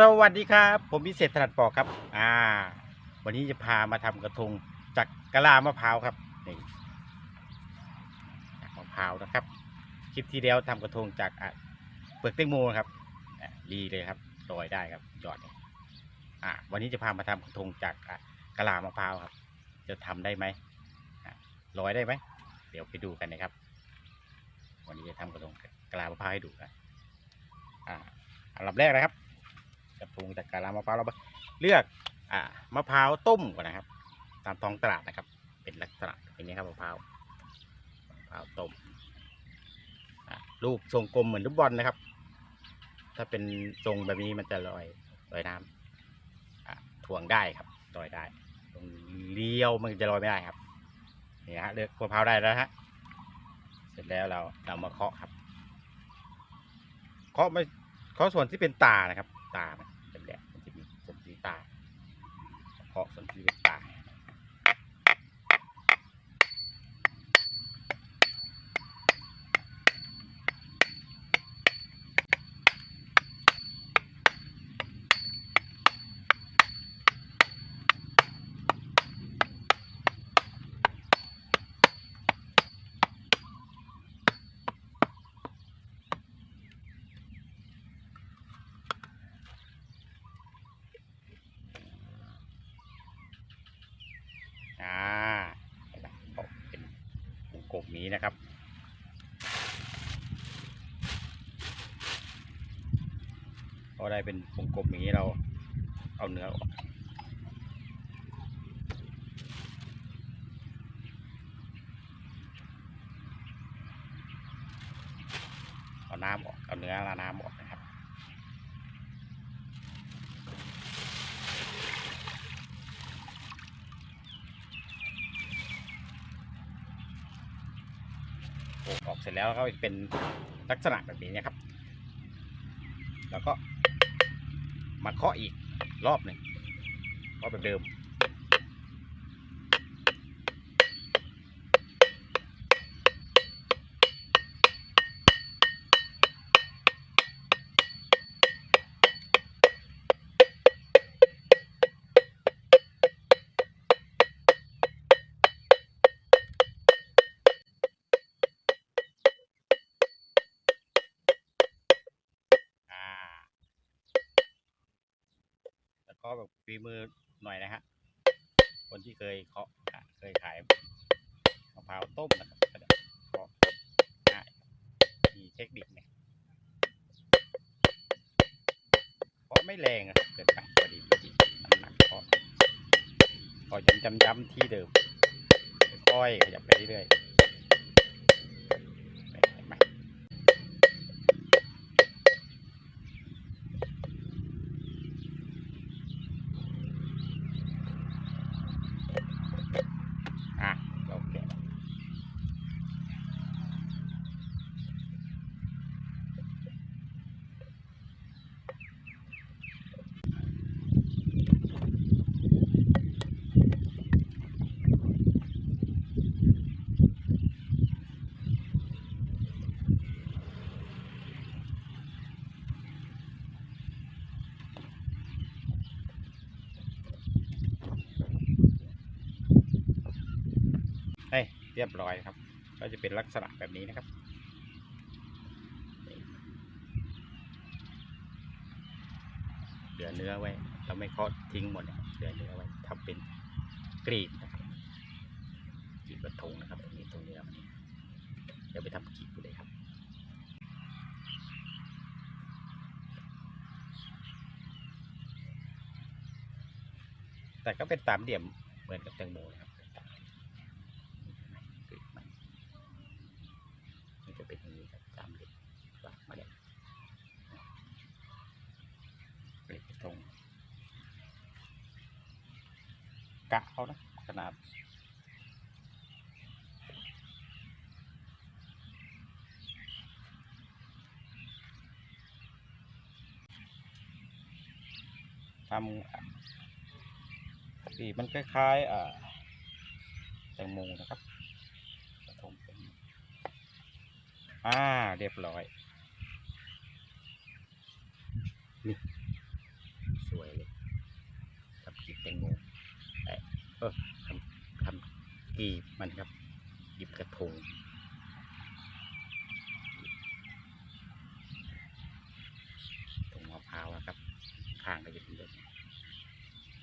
สวัสดีครับ ผมพิเศษถนัดปอกครับ อ่า วันนี้จะพามาทำกระทงจากกะลามะพร้าวครับนี่มะพร้าวนะครับ คลิปที่แล้วทำกระทงจากอะเปลือกแตงโมครับดีเลยครับลอยได้ครับยอดอ่าวันนี้จะพามาทำกระทงจากอะกะลามะพร้าวครับ จะทำได้ไหมลอยได้ไหมเดี๋ยวไปดูกันนะครับ วันนี้จะทำกระทงกะลามะพร้าวให้ดูนะอ่าอันดับแรกนะครับ กระทงจากกะลามะพร้าวเราเลือกอ่ามะพร้าวต้มก่อนนะครับ ตามท้องตลาดนะครับ เป็นลักษณะอย่างนี้ครับมะพร้าวมะพร้าวต้มลูกทรงกลมเหมือนลูกบอลนะครับ ถ้าเป็นทรงแบบนี้มันจะลอยลอยน้ำถ่วงได้ครับลอยได้ตรงเลี้ยวมันจะลอยไม่ได้ครับนี่ฮะเลือกมะพร้าวได้แล้วฮะเสร็จแล้วเราเรามาเคาะครับ เคาะไม่เคาะส่วนที่เป็นตานะครับ ตามันเป็นแหลมมันจะมีส่วนที่ตาเคาะส่วนที่เป็นตาเห็นไหมเขาเป็น วงกลมนี้นะครับ พอได้เป็นวงกลมอย่างนี้เราเอาเนื้อออกเอาน้ำออก เอาเนื้อละน้ำออกนะครับ โอ้ออก เสร็จแล้วก็เป็นลักษณะแบบนี้นะครับ แล้วก็มาเคาะอีกรอบหนึ่งก็แบบเดิม ฝีมือหน่อยนะฮะคนที่เคยเคาะเคยขายมะพร้าวต้มนะครับก็จะเคาะง่ายมีเทคนิคเนี่ยเคาะไม่แรงอะเกินไปพอดีพอดีน้ำหนักเคาะพอจำจำย้ำที่เดิมค่อยขยับไปเรื่อยๆเห็นไหม อะโอเคเฮ้ยเรียบร้อยครับ ก็จะเป็นลักษณะแบบนี้นะครับ เหลือเนื้อไว้ เราไม่เคาะทิ้งหมดเหลือเนื้อไว้ทำเป็นกรีบนะครับกรีบกระทงนะครับตรงนี้ตรงเนื้อมันเดี๋ยวไปทำกรีดเลยครับแต่ก็เป็นสามเหลี่ยมเหมือนกับแตงโมนะครับเป็นสามเหลี่ยมกรีบมันมันจะเป็นอย่างนี้ครับสามเหลี่ยมวางมาเลยกรีบกระทงกะเอานะขนาด ทำสีมันคล้ายๆแตงโมนะครับกระทงเป็นอ่าเรียบร้อยนี่สวยเลยทำกีบแตงโมเอ่อเออทำทำกีบมันครับหยิบกระทงตรงมะพร้าวนะครับข้างก็จะเป็นแบ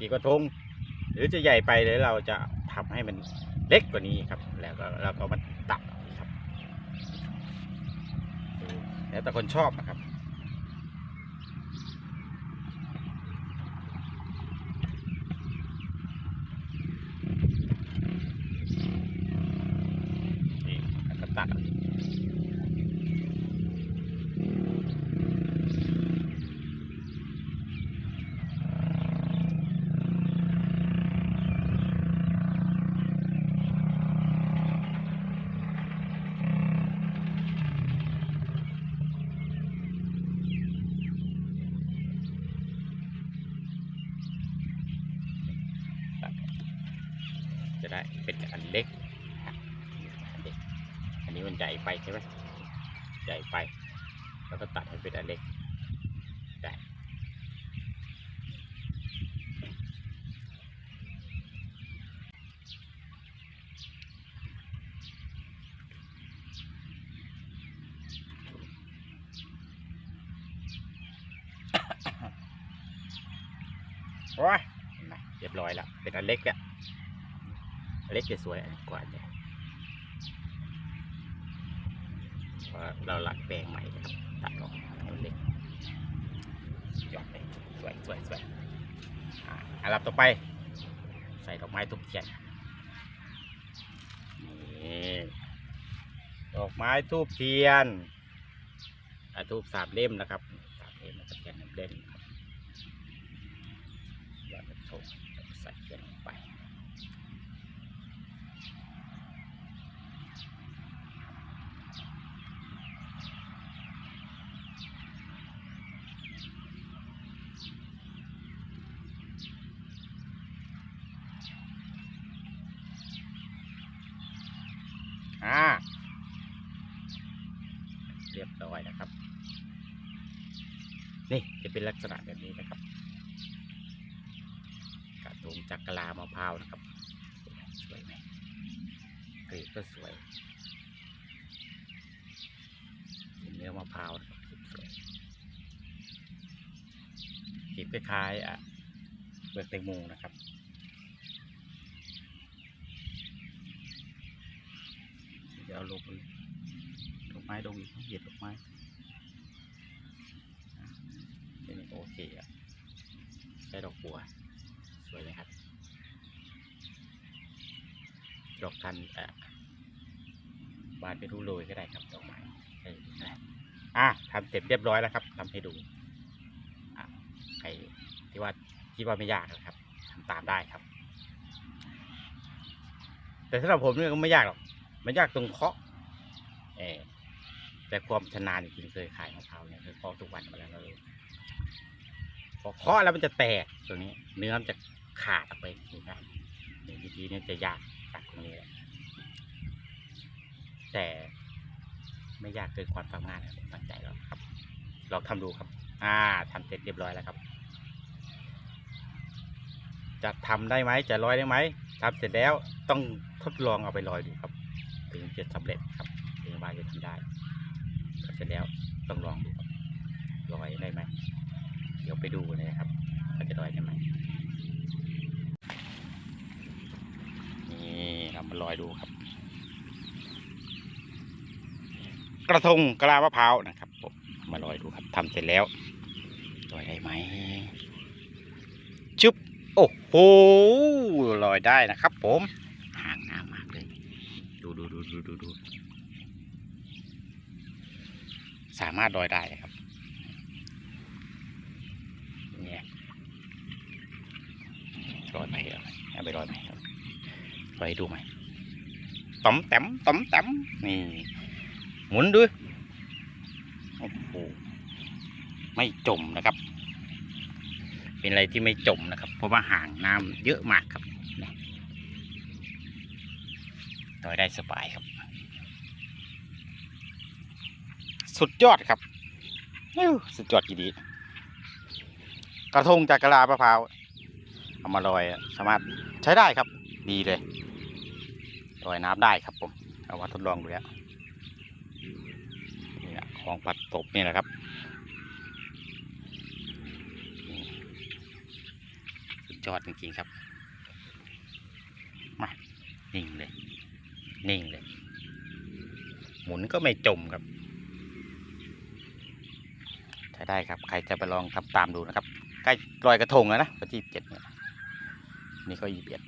กีบกระทง หรือจะใหญ่ไปเลยเราจะทำให้มันเล็กกว่านี้ครับ แล้วก็เราก็มาตัดครับ แล้วแต่คนชอบนะครับนี่ก็ตัด จะได้เป็นอันเล็กอันเล็ก อันนี้มันใหญ่ไปใช่ไหมใหญ่ไป แล้วก็ตัดให้เป็นอันเล็กได้โอ้ยเรียบร้อยแล้วเป็นอันเล็กอะอัน เล็กจะสวยกว่าเนี่ยเพราะเราหลักแปลงใหม่นะครับตัดออกให้มันเล็กยอดเลยสวยสวยสวยอันดับต่อไป ใส่ดอกไม้ทุกเทียนนี่ดอกไม้ทูบเทียนอทูบสามเล่มนะครับสามเล่มแล้วก็เทียนหนึ่งเล่มครับยอดกระทงแล้วก็ใส่เทียนลงไป อ่าเรียบร้อยนะครับ นี่จะเป็นลักษณะแบบนี้นะครับ กระทงจักรลามะพร้าวนะครับ สวยไหมกรีบก็สวยเนเนื้อมะพร้าวนะครับสวยกรีบคล้ายๆอะเปลือกแตงโมนะครับ เดี๋ยวเอาลงเลยดอกไม้ลงอีกเหยียดดอกไม้อะทีนี้โอเคอะใช้ดอกบัว สวยเลยครับ ดอกทันอะบานไปรูโรยก็ได้ครับดอกไม้ใช่นะอะทำเสร็จเรียบร้อยแล้วครับทำให้ดูอะใครที่ว่าคิดว่าไม่ยากนะครับทำตามได้ครับ แต่สำหรับผมเนี่ยก็ไม่ยากหรอก มันยากตรงเคาะเออแต่ความชนาญจริงเคยขายมะพร้าวเนี่ยเคยเคาะทุกวันมาแล้วเรารู้พอเคาะแล้วมันจะแตกตรงนี้ เนื้อมันจะขาดออกไปนะครับในวิธีนี้จะยากจากตรงนี้แหละแต่ไม่ยากเกินความสามารถนะผมมั่นใจแล้วครับลองทำดูครับ อ่าทำเสร็จเรียบร้อยแล้วครับ จะทำได้ไหมจะลอยได้ไหมทำเสร็จแล้วต้องทดลองเอาไปลอยดูครับ ถึงจะสำเร็จครับถึงว่าจะทำได้ทำเสร็จแล้วต้องลองดูครับลอยได้ไหมเดี๋ยวไปดูเลยนะครับว่าจะลอยได้ไหมนี่เรามาลอยดูครับ กระทงกะลามะพร้าวนะครับผมมาลอยดูครับทำเสร็จแล้วลอยได้ไหมจุ๊บโอ้โหลอยได้นะครับผมห่างน้ำมากเลย ดู ดูดูสามารถลอยได้ครับเนี่ยลอยไปเอาเอาไปลอยไหมลอยให้ดูไหมต้อมแต้มต้อมแต้มนี่หมุนด้วยโอ้โหไม่จมนะครับ เป็นอะไรที่ไม่จมนะครับ เพราะว่าห่างน้ำเยอะมากครับลอยได้สบายครับ สุดยอดครับสุดยอดทีดี กระทงจากกะลามะพร้าวเอามาลอยสามารถใช้ได้ครับ ดีเลยลอยน้ำได้ครับผมเอามาทดลองดูแล้วนี่แหละของปัดตบนี่แหละครับสุดยอดจริงๆครับมานิ่งเลยนิ่งเลย หมุนก็ไม่จมครับ ใช้ ได้ครับ ใครจะไปลองทำตามดูนะครับ ใกล้ลอยกระทงแล้วนะวันที่เจ็ดเนี่ยนี่ก็ยี่สิบเอ็ด